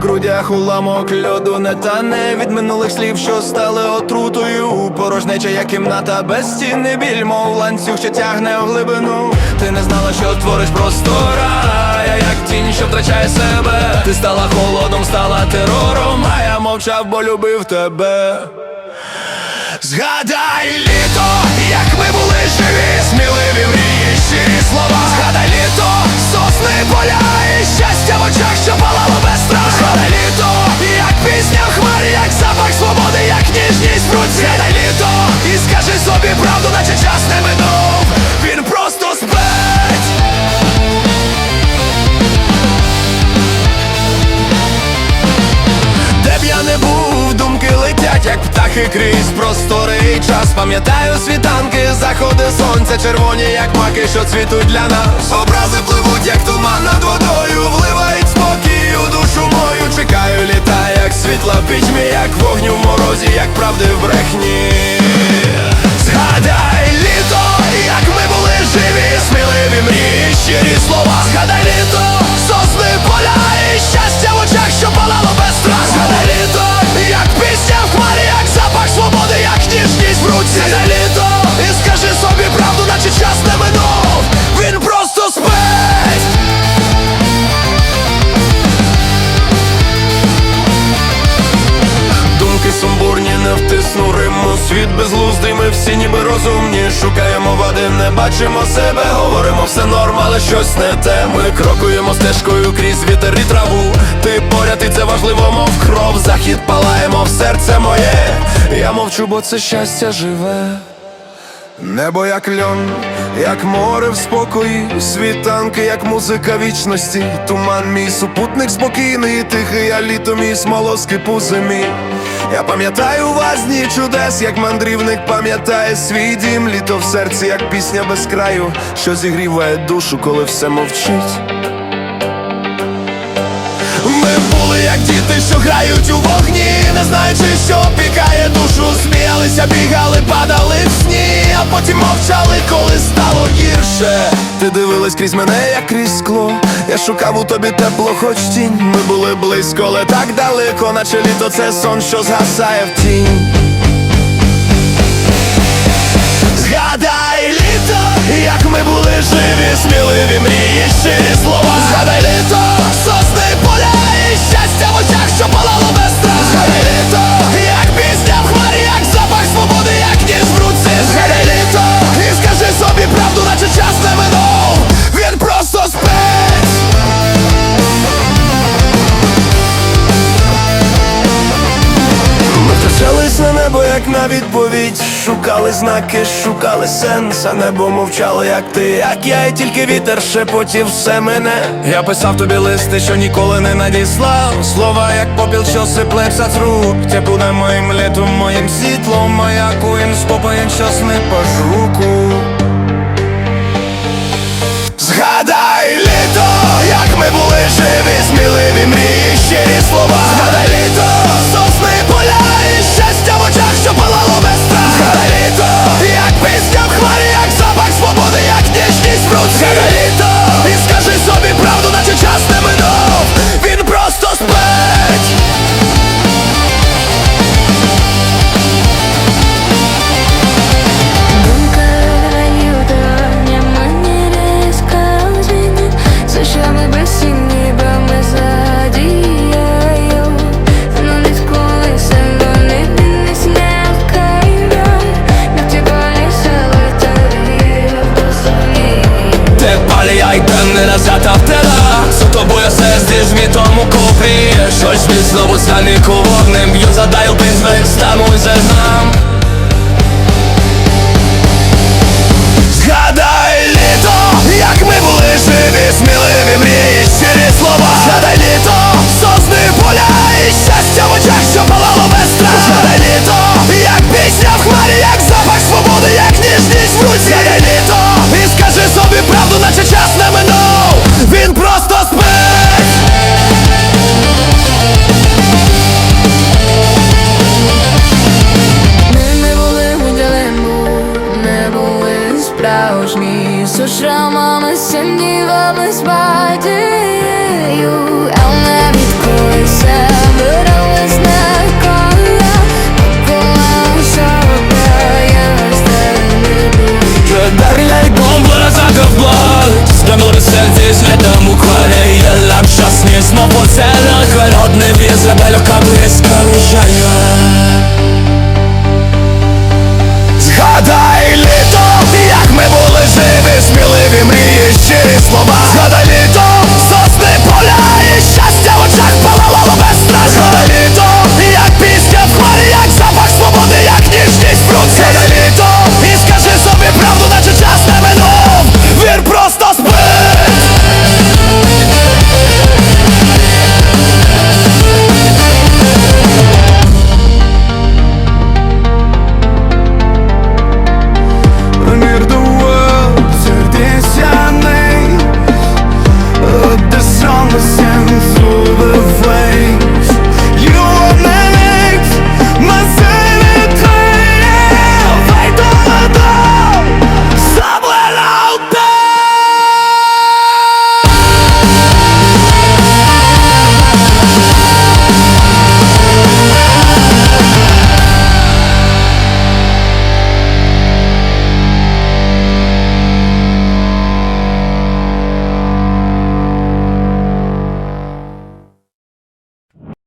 грудях уламок льоду не тане від минулих слів, що стали отрутою. Порожнеча, як кімната без стіни, біль, мов ланцюг, що тягне в глибину. Ти не знала, що твориш простора, я як тінь, що втрачає себе. Ти стала холодом, стала терором, а я мовчав, бо любив тебе. Згадай літо, як ми були живі, правду, наче час не минув. Він просто спить. Де б я не був, думки летять, як птахи крізь простори і час. Пам'ятаю світанки, заходи сонця, червоні, як маки, що цвітуть для нас. Образи пливуть, як туман над водою, вливають спокій у душу мою. Чекаю літа, як світла пітьмі, як вогню в морозі, як правди в брехні. Світ безглуздий, ми всі ніби розумні. Шукаємо води, не бачимо себе. Говоримо все норм, але щось не те. Ми крокуємо стежкою крізь вітер і траву. Ти поряд, і це важливо, мов кров. Захід палаємо в серце моє. Я мовчу, бо це щастя живе. Небо як льон, як море в спокої, світанки, як музика вічності, туман мій супутник спокійний, тихий, а літо мій смолоскип у зимі. Я пам'ятаю вас дні чудес, як мандрівник пам'ятає свій дім, літо в серці, як пісня без краю, що зігріває душу, коли все мовчить. Ми були як діти, що грають у вогні, не знаючи, що опікає душу, сміялися, бігали, падали в сні, а потім мовчали, коли стало гірше. Ти дивилась крізь мене, як крізь скло. Я шукав у тобі тепло, хоч тінь. Ми були близько, але так далеко, наче літо це сон, що згасає в тінь. Згадай літо, як ми були живі, сміливі мрії, щирі слова. Як на відповідь Шукали знаки, шукали сенс, а небо мовчало, як ти, як я, і тільки вітер шепотів все мене. Я писав тобі листи, що ніколи не надіслав. Слова, як попіл, що сиплеться з рук. Тепло буде моїм літом, моїм світлом, маякуєм спокоєм, що снипаш руку. Не назад, а тела. За тобою серці жмітом тому купі Щось міць знову станику вогнем Б'ю за дайл пінзвик, стану і зернам